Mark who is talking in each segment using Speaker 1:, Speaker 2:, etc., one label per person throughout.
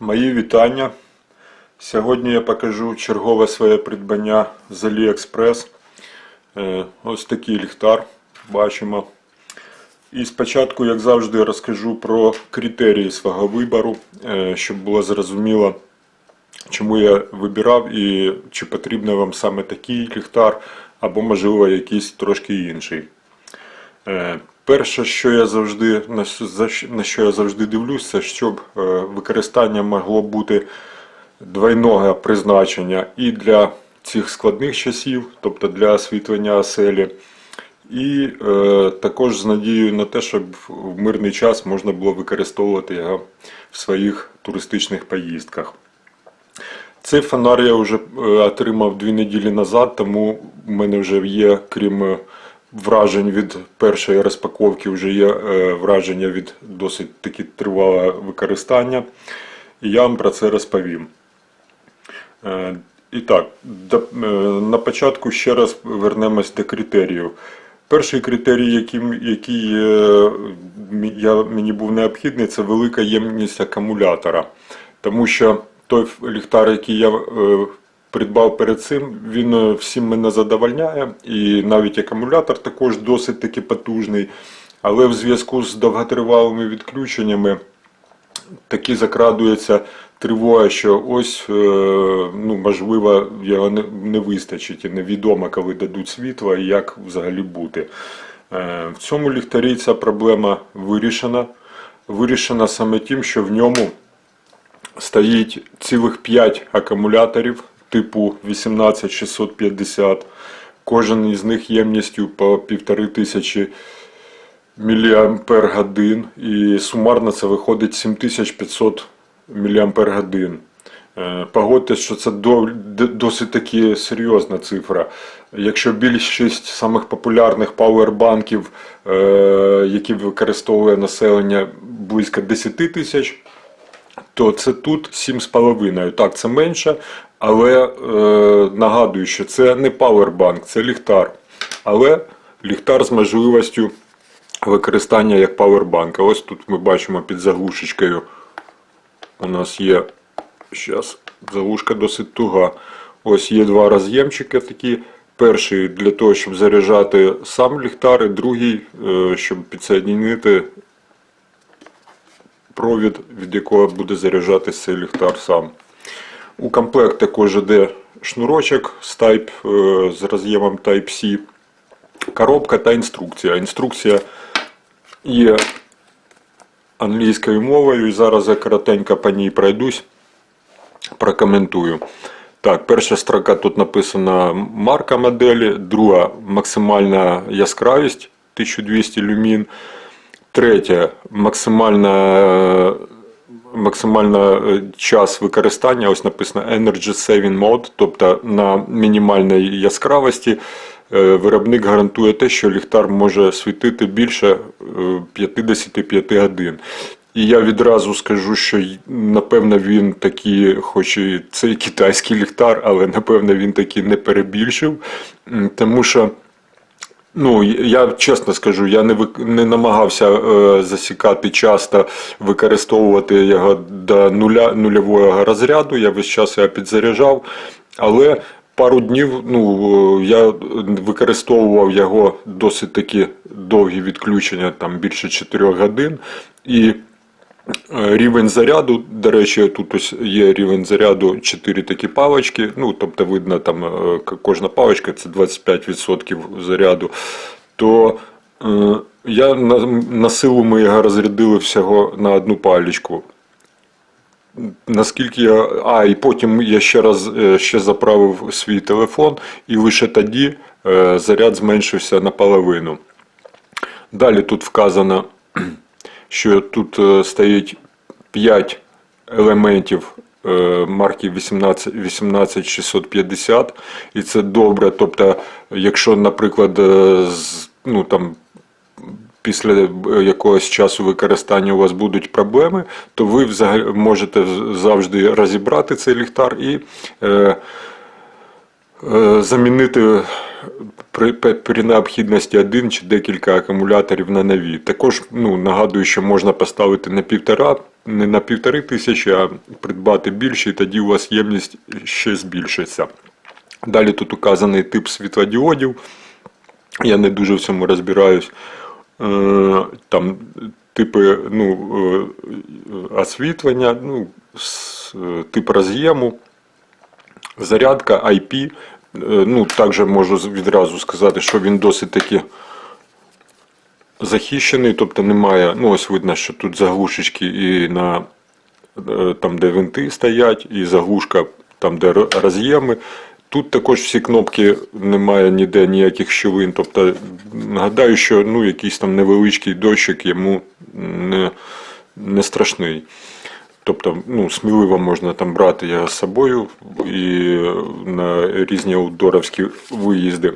Speaker 1: Мої вітання. Сьогодні я покажу чергове своє придбання з AliExpress. Е, Ось такий ліхтар бачимо. І спочатку, як завжди, розкажу про критерії свого вибору, е, щоб було зрозуміло, чому я вибирав і чи потрібен вам саме такий ліхтар, або, можливо, якийсь трошки інший. Перше, що я завжди на що- я завжди дивлюсь, це щоб е, використання могло бути двойного призначення і для цих складних часів, тобто для освітлення оселі, і е, також з надією на те, щоб в мирний час можна було використовувати його в своїх туристичних поїздках. Цей фонар я вже е, отримав дві неділі назад, тому в мене вже є, крім е, вражень від першої розпаковки, вже є е, враження від досить таки тривалого використання. І я вам про це розповім. Е, І так, е, на початку ще раз вернемось до критеріїв. Перший критерій, який, який я, мені був необхідний, це велика ємність акумулятора. Тому що той ліхтар, який я придбав перед цим, він е, всім мене задовольняє. І навіть акумулятор також досить таки потужний. Але в зв'язку з довготривалими відключеннями таки закрадується тривога, що ось, е, ну, можливо, його не, вистачить і невідомо, коли дадуть світло і як взагалі бути. Е, В цьому ліхтарі ця проблема вирішена. Вирішена саме тим, що в ньому стоїть цілих 5 акумуляторів типу 18650. Кожен із них ємністю по 1500 мАч і сумарно це виходить 7500 мАч. Е, Погодьтесь, що це досить таки серйозна цифра. Якщо більшість самих популярних пауербанків, е, які використовує населення близько 10 тисяч, то це тут 7,5. Так, це менше, але е, нагадую, що це не пауербанк, це ліхтар. Але ліхтар з можливістю використання як пауербанка. Ось тут ми бачимо під заглушечкою. У нас є зараз заглушка досить туга. Ось є два роз'ємчики такі. Перший для того, щоб заряджати сам ліхтар, і другий, е, щоб підсоединити провід, від якого буде заряджатися ліхтар сам. У комплект також йде шнурочок з Type, е, з роз'ємом Type-C, коробка та інструкція. Інструкція є англійською мовою, і зараз я коротенько по ній пройдусь, прокоментую. Так, перша строка тут написана марка моделі, друга максимальна яскравість 1200 люмін. Третє максимальна, е, максимальна е, час використання. Ось написано Energy Saving Mode, тобто на мінімальній яскравості е, виробник гарантує те, що ліхтар може світити більше е, 55 годин. І я відразу скажу, що напевно він такий, хоч і це і китайський ліхтар, але напевно він таки не перебільшив, тому що. Ну, я чесно скажу, я не вик- не намагався е, засікати часто використовувати його до нуля нульового розряду. Я весь час його підзаряджав, але пару днів ну, е, я використовував його досить таки довгі відключення, там більше 4 годин. І Рівень заряду, до речі, тут ось є рівень заряду 4 такі палочки. Ну, тобто, видно, там е, кожна палочка це 25% заряду. То е, я на, на силу ми його розрядили всього на одну паличку. Наскільки я. А, і потім я ще раз е, ще заправив свій телефон, і лише тоді е, заряд зменшився наполовину. Далі тут вказано, що тут е, стоїть 5 елементів марки 18, 18650, і це добре. Тобто, якщо, наприклад, е, ну, там, після е, якогось часу використання у вас будуть проблеми, то ви взагалі можете завжди розібрати цей ліхтар і е, е, замінити при, при- необхідності один чи декілька акумуляторів на нові. Також ну, нагадую, що можна поставити на півтора не на півтори тисячі, а придбати більше, і тоді у вас ємність ще збільшиться. Далі тут указаний тип світлодіодів. Я не дуже в цьому розбираюсь. Е, Там типи ну, е, освітлення, ну, е, тип роз'єму, зарядка IP. Е, Ну, також можу відразу сказати, що він досить таки захищений, тобто немає, ну ось видно, що тут заглушечки і на е, там, де винти стоять, і заглушка там, де роз'єми. Тут також всі кнопки немає ніде ніяких щілин. Тобто, нагадаю, що ну, якийсь там невеличкий дощик йому не, не страшний. Тобто, ну, сміливо можна там брати його з собою і на різні аутдоровські виїзди.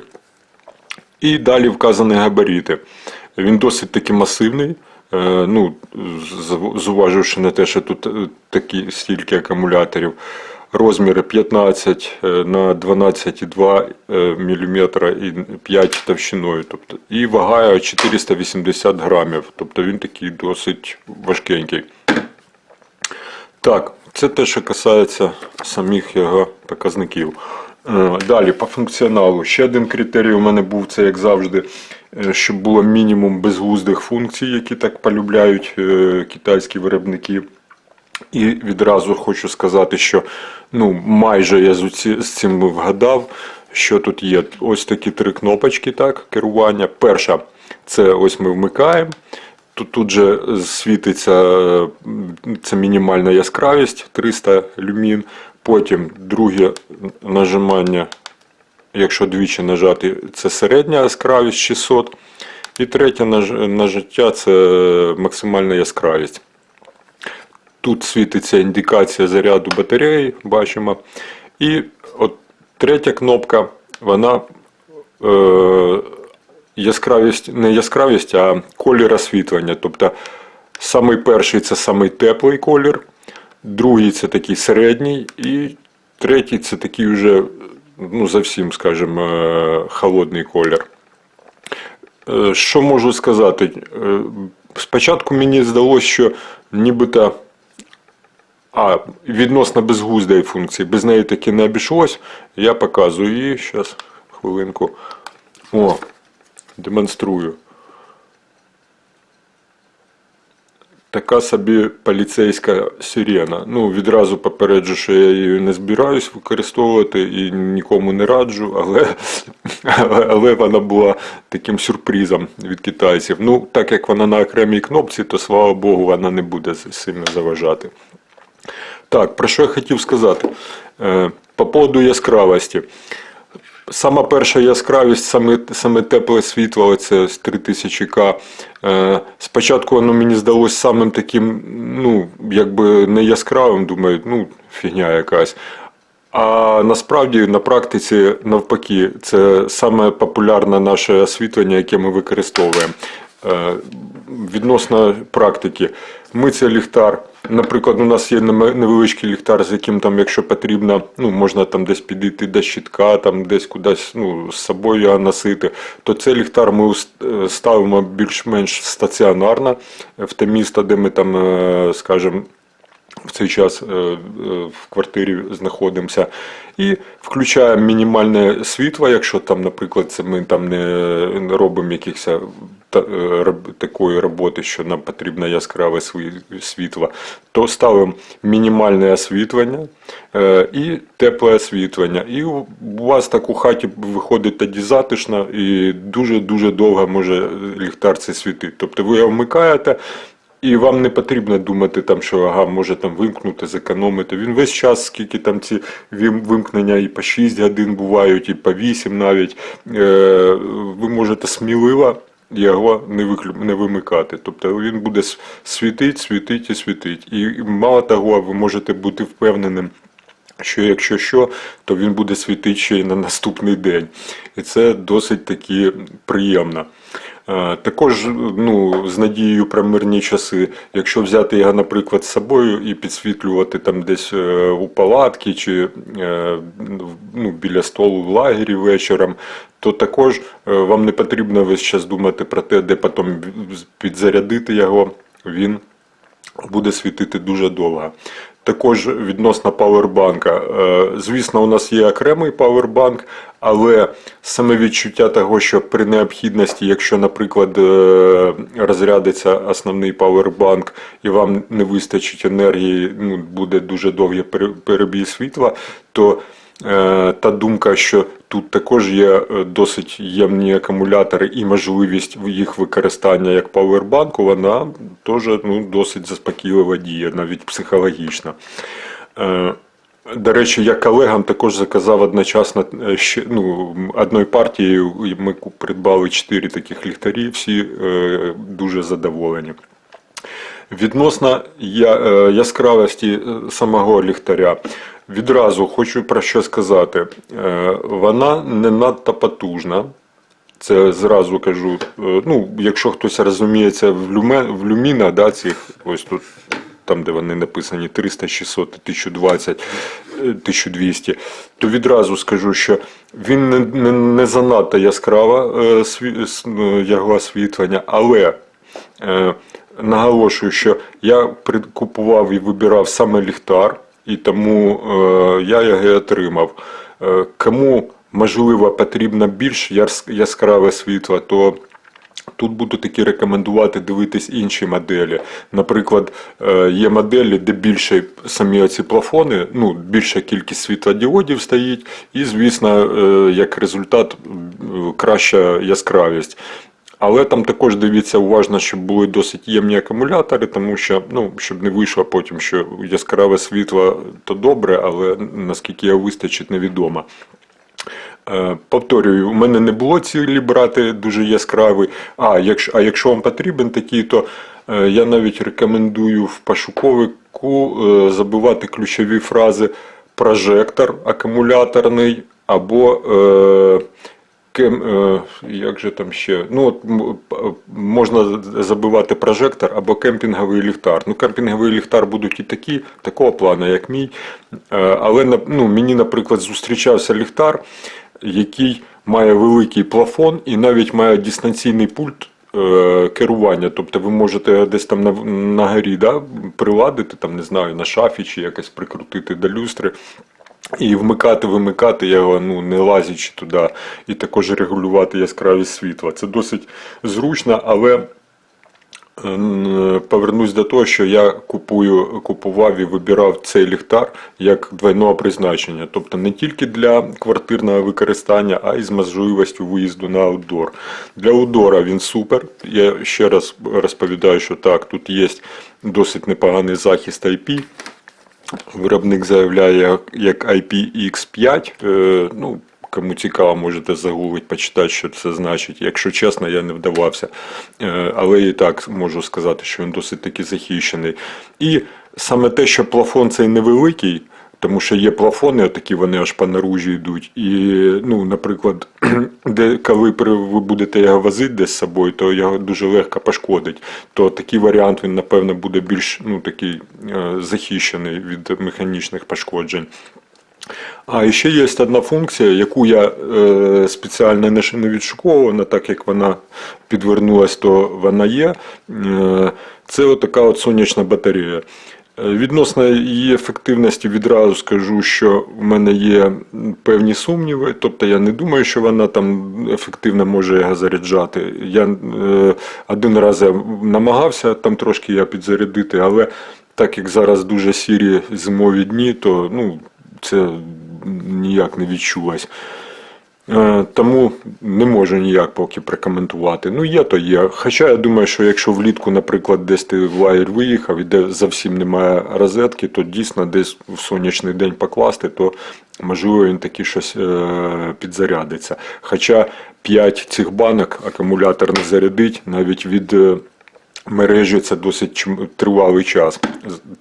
Speaker 1: І далі вказані габарити. Він досить таки масивний. е, Ну, зуваживши на те, що тут е, такі стільки акумуляторів. Розміри 15 е, на 12,2 мм і 5 товщиною. Тобто, і вага 480 грамів. Тобто він такий досить важкенький. Так, це те, що касається самих його показників. Е, Далі по функціоналу. Ще один критерій у мене був це, як завжди, е, щоб було мінімум безглуздих функцій, які так полюбляють е, китайські виробники. І відразу хочу сказати, що ну, майже я з цим вгадав, що тут є ось такі три кнопочки так, керування. Перша це ось ми вмикаємо. Тут, тут же світиться це мінімальна яскравість 300 люмін. Потім друге нажимання, якщо двічі нажати, це середня яскравість 600. І третє наж- нажаття це максимальна яскравість. Тут світиться індикація заряду батареї, бачимо. І от третя кнопка, вона е, яскравість, не яскравість, а колір освітлення. Тобто самий перший це самий теплий колір, другий це такий середній, і третій це такий вже ну, зовсім, скажімо, е, холодний колір. Е, Що можу сказати? Е, Спочатку мені здалося, що нібито а, відносно безглуздої функції. Без неї таки не обійшлось. Я показую її. Зараз, хвилинку. О, демонструю. Така собі поліцейська сирена. Ну, відразу попереджу, що я її не збираюсь використовувати і нікому не раджу, але, але вона була таким сюрпризом від китайців. Ну, так як вона на окремій кнопці, то слава Богу, вона не буде сильно заважати. Так, про що я хотів сказати? Е, По поводу яскравості. Сама перша яскравість, саме, саме тепле світло, оце з 3000К. Е, спочатку воно мені здалося самим таким, ну, якби не яскравим, думаю, ну, фігня якась. А насправді на практиці навпаки, це саме популярне наше освітлення, яке ми використовуємо. Е, Відносно практики, ми це ліхтар. Наприклад, у нас є невеличкий ліхтар, з яким там, якщо потрібно, ну можна там десь підійти до щитка, там десь кудись ну, з собою носити, то цей ліхтар ми е, ставимо більш-менш стаціонарно в те місто, де ми там, е, скажімо, в цей час е, е, в квартирі знаходимося. І включаємо мінімальне світло, якщо там, наприклад, ми там не робимо якихось е, такої роботи, що нам потрібно яскраве сві- світло, то ставимо мінімальне освітлення і тепле освітлення. І у вас так у хаті виходить тоді затишно і дуже-дуже довго може ліхтар це світити. Тобто ви його вмикаєте. І вам не потрібно думати, там, що ага, може там вимкнути, зекономити. Він весь час, скільки там ці вимкнення і по 6 годин бувають, і по 8 навіть. Е, ви можете сміливо його не, виклю... не вимикати. Тобто він буде світить, світить і світить. І мало того, ви можете бути впевненим. Що якщо що, то він буде світити ще й на наступний день. І це досить таки приємно. Е, Також ну, з надією про мирні часи, якщо взяти його, наприклад, з собою і підсвітлювати там десь е, у палатки чи е, ну, біля столу в лагері вечором, то також вам не потрібно весь час думати про те, де потім підзарядити його. Він буде світити дуже довго. Також відносно павербанка. Е, Звісно, у нас є окремий павербанк, але саме відчуття того, що при необхідності, якщо, наприклад, е, розрядиться основний павербанк і вам не вистачить енергії, ну, буде дуже довгий перебій світла, то Та думка, що тут також є е, досить ємні акумулятори і можливість їх використання як павербанку, вона теж ну, досить заспокійливо діє, навіть психологічно. Е, До речі, я колегам також заказав одночасно е, ну, одною партією. Ми придбали 4 таких ліхтарі, всі е, дуже задоволені. Відносно е, яскравості е, самого ліхтаря, відразу хочу про що сказати. Е, Вона не надто потужна. Це зразу кажу. Е, Ну, якщо хтось розуміється в, люме, в люміна, да, цих, ось тут, там, де вони написані 300, 600, 1020, е, 1200, то відразу скажу, що він не, не, не занадто яскрава е, ну, його освітлення, але Наголошую, що я купував і вибирав саме ліхтар, і тому е, я його отримав. Е, Кому можливо потрібно більш яскраве світло, то Тут буду таки рекомендувати дивитись інші моделі. Наприклад, е, є моделі, де більше самі оці плафони, ну, більша кількість світлодіодів стоїть, і, звісно, як результат, краща яскравість. Але там також дивіться уважно, щоб були досить ємні акумулятори, тому що ну, щоб не вийшло потім, що яскраве світло то добре, але наскільки його вистачить, невідомо. Е, Повторюю, у мене не було цілі брати дуже яскравий. А якщо, а якщо вам потрібен такий, то е, я навіть рекомендую в пошуковику е, забивати ключові фрази прожектор акумуляторний або кем, е, як же там ще? Ну, от, можна забивати прожектор або кемпінговий ліхтар. Ну, кемпінговий ліхтар будуть і такі, такого плану, як мій. Е, Але ну, мені, наприклад, зустрічався ліхтар, який має великий плафон і навіть має дистанційний пульт. е, Керування, тобто ви можете десь там на, на горі да, приладити, там, не знаю, на шафі чи якось прикрутити до люстри. І вмикати, вимикати його, ну не лазячи туди, і також регулювати яскравість світла. Це досить зручно, але повернусь до того, що я купую, купував і вибирав цей ліхтар як двойного призначення, тобто не тільки для квартирного використання, а й з можливістю виїзду на аутдор. Для аутдора він супер. Я ще раз розповідаю, що так, тут є досить непоганий захист IP. Виробник заявляє як IPX5. Е, Ну, кому цікаво, можете загуглити, почитати, що це значить. Якщо чесно, я не вдавався. Е, Але і так можу сказати, що він досить таки захищений. І саме те, що плафон цей невеликий. Тому що є плафони, такі вони аж по наружі йдуть. І, ну, наприклад, де коли ви будете його возити десь з собою, то його дуже легко пошкодить. То такий варіант він, напевно, буде більш ну, такий, е, захищений від механічних пошкоджень. А ще є одна функція, яку я е, спеціально не відшуковував, так як вона підвернулась, то вона є. Е, це отака от сонячна батарея. Е, Відносно її ефективності відразу скажу, що в мене є певні сумніви, тобто я не думаю, що вона там ефективно може його заряджати. Я е, один раз я намагався там трошки я підзарядити, але так як зараз дуже сірі зимові дні, то ну, це ніяк не відчулось. Е, Тому не можу ніяк поки прокоментувати. Ну, є, то є. Хоча я думаю, що якщо влітку, наприклад, десь ти в лагерь виїхав і де зовсім немає розетки, то дійсно десь в сонячний день покласти, то можливо він таки щось е, підзарядиться. Хоча 5 цих банок акумулятор не зарядить навіть від. Мережі це досить тривалий час.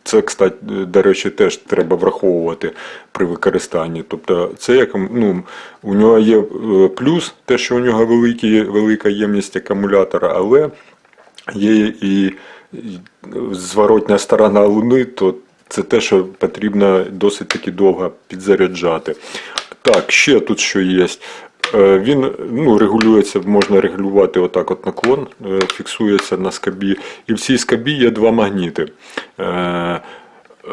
Speaker 1: Це, кстати, до речі, теж треба враховувати при використанні. Тобто, це як ну, у нього є е, плюс, те, що у нього великі, велика ємність акумулятора, але є і зворотня сторона Луни, то це те, що потрібно досить таки довго підзаряджати. Так, ще тут що є. Е, Він ну, регулюється, можна регулювати отак от наклон, е, фіксується на скобі. І в цій скобі є два магніти. Е,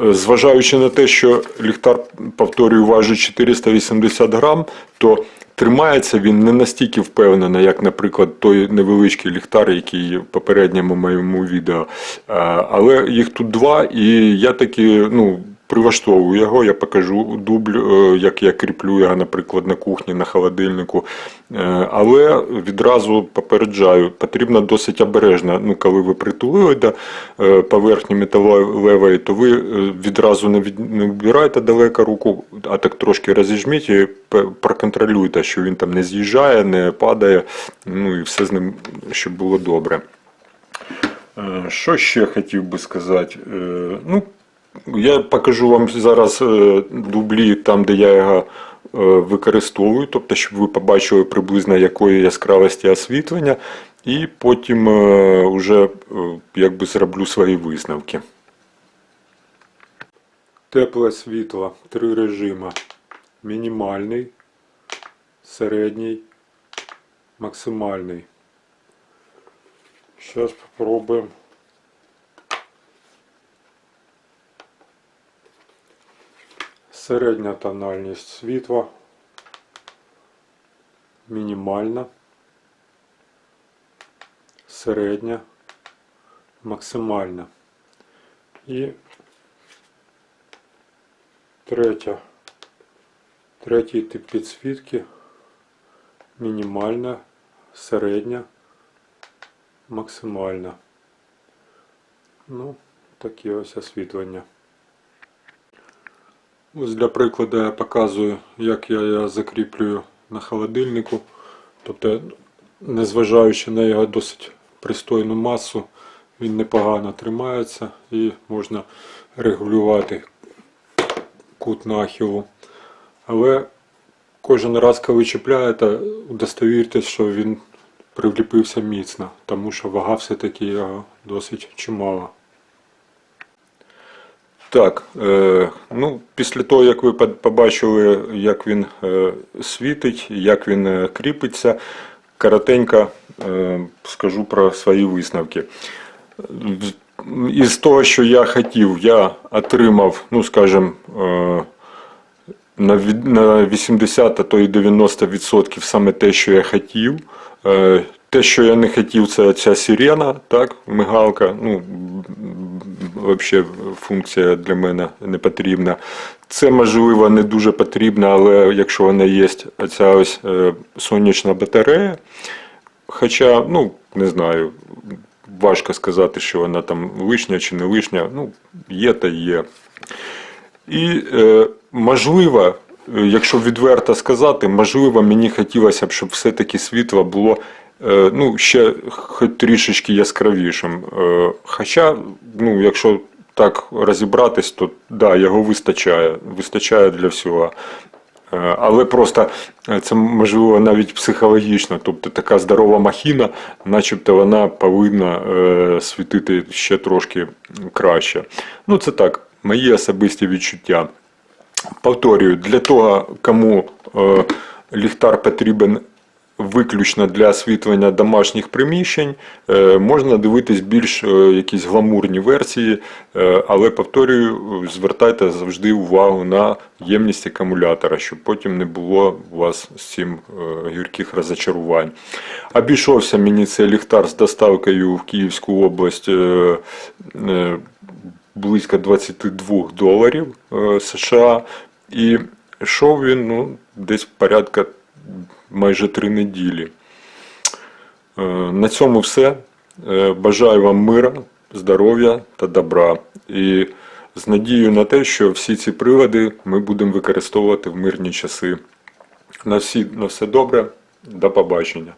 Speaker 1: Зважаючи на те, що ліхтар, повторюю, важить 480 грам, то тримається він не настільки впевнено, як, наприклад, той невеличкий ліхтар, який в попередньому моєму відео. Але їх тут два, і я таки, ну. Прилаштовую його, я покажу дубль, е, як я кріплю його, наприклад, на кухні, на холодильнику. Е, Але відразу попереджаю, потрібно досить обережно. Ну, коли ви притулили до е, поверхні металевої, то ви відразу не вбирайте далеко руку, а так трошки розіжміть і проконтролюйте, що він там не з'їжджає, не падає, ну і все з ним, щоб було добре. Що ще хотів би сказати? Ну, я покажу вам зараз е, дублі там, де я його е, використовую, тобто, щоб ви побачили приблизно якої яскравості освітлення, і потім вже якби зроблю свої висновки. Тепле світло, три режими. Мінімальний, середній, максимальний. Зараз спробуємо. Середня тональність світла, мінімальна, середня, максимальна. І третя, третій тип підсвітки, мінімальна, середня, максимальна. Ну, такі ось освітлення. Ось для прикладу я показую, як я закріплюю на холодильнику. Тобто, незважаючи на його досить пристойну масу, він непогано тримається і можна регулювати кут нахилу. Але кожен раз, коли чіпляєте, удостовіртесь, що він приліпився міцно, тому що вага все-таки його досить чимала. Так, е, ну, після того, як ви побачили, як він е, світить, як він е, кріпиться, коротенько скажу про свої висновки. Із того, що я хотів, я отримав, ну, скажімо, на 80, а то і 90% саме те, що я хотів. Те, що я не хотів, це ця сирена, так, мигалка. Ну, взагалі функція для мене не потрібна. Це можливо не дуже потрібно, але якщо вона є, ця ось е, сонячна батарея. Хоча, ну, не знаю, важко сказати, що вона там лишня чи не лишня. Ну, є та є. І е, можливо, е, якщо відверто сказати, можливо, мені хотілося б, щоб все-таки світло було ну, ще хоч трішечки яскравішим. Е, хоча, ну, якщо так розібратись, то да, його вистачає, вистачає для всього. Е, Але просто е, це можливо навіть психологічно, тобто така здорова махіна, начебто вона повинна е, світити ще трошки краще. Ну, це так, мої особисті відчуття. Повторюю, для того, кому е, ліхтар потрібен виключно для освітлення домашніх приміщень, е, можна дивитись більш е, якісь гламурні версії, е, але повторюю, звертайте завжди увагу на ємність акумулятора, щоб потім не було у вас з цим гірких розочарувань. Обійшовся мені цей ліхтар з доставкою в Київську область. близько 22 доларів США. І йшов він ну, десь порядка майже 3 неділі. Е, На цьому все. Е, Бажаю вам мира, здоров'я та добра. І з надією на те, що всі ці прилади ми будемо використовувати в мирні часи. На, всі, на все добре, до побачення.